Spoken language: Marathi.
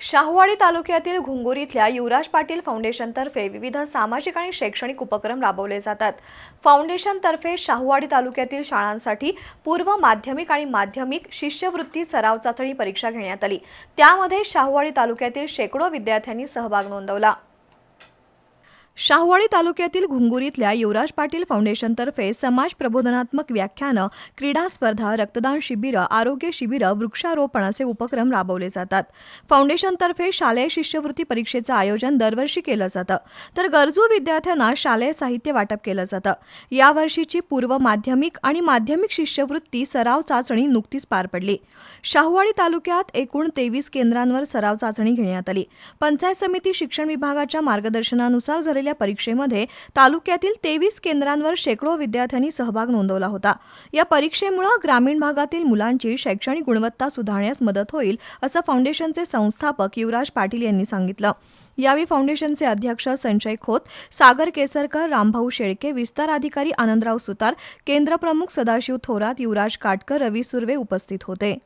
शाहूवाडी तालुक्यातील घुंगुर इथल्या युवराज पाटील फाउंडेशनतर्फे विविध सामाजिक आणि शैक्षणिक उपक्रम राबवले जातात. फाउंडेशनतर्फे शाहूवाडी तालुक्यातील शाळांसाठी पूर्व माध्यमिक आणि माध्यमिक शिष्यवृत्ती सराव चाचणी परीक्षा घेण्यात आली. त्यामध्ये शाहूवाडी तालुक्यातील शेकडो विद्यार्थ्यांनी सहभाग नोंदवला. शाहूवाडी तालुक्यातील घुंगुरीतल्या युवराज पाटील फाउंडेशनतर्फे समाज प्रबोधनात्मक व्याख्यानं क्रीडा स्पर्धा रक्तदान शिबिरं आरोग्य शिबिरं वृक्षारोपण असे उपक्रम राबवले जातात. फाउंडेशनतर्फे शालेय शिष्यवृत्ती परीक्षेचं आयोजन दरवर्षी केलं जातं. तर गरजू विद्यार्थ्यांना शालेय साहित्य वाटप केलं जातं. यावर्षीची पूर्व माध्यमिक आणि माध्यमिक शिष्यवृत्ती सराव चाचणी नुकतीच पार पडली. शाहवाडी तालुक्यात एकूण तेवीस केंद्रांवर सराव चाचणी घेण्यात आली. पंचायत समिती शिक्षण विभागाच्या मार्गदर्शनानुसार झालेल्या परीक्षेमध्ये तालुक्यातील तेवीस केंद्रांवर शेकडो विद्यार्थ्यांनी सहभाग नोंदवला होता. या परीक्षेमुळे ग्रामीण भागातील मुलांची शैक्षणिक गुणवत्ता सुधारण्यास मदत होईल असं फाउंडेशनचे संस्थापक युवराज पाटील यांनी सांगितलं. यावेळी फाउंडेशनचे अध्यक्ष संजय खोत सागर केसरकर रामभाऊ शेळके विस्तार अधिकारी आनंदराव सुतार केंद्रप्रमुख सदाशिव थोरात युवराज काटकर रवी सुर्वे उपस्थित होते.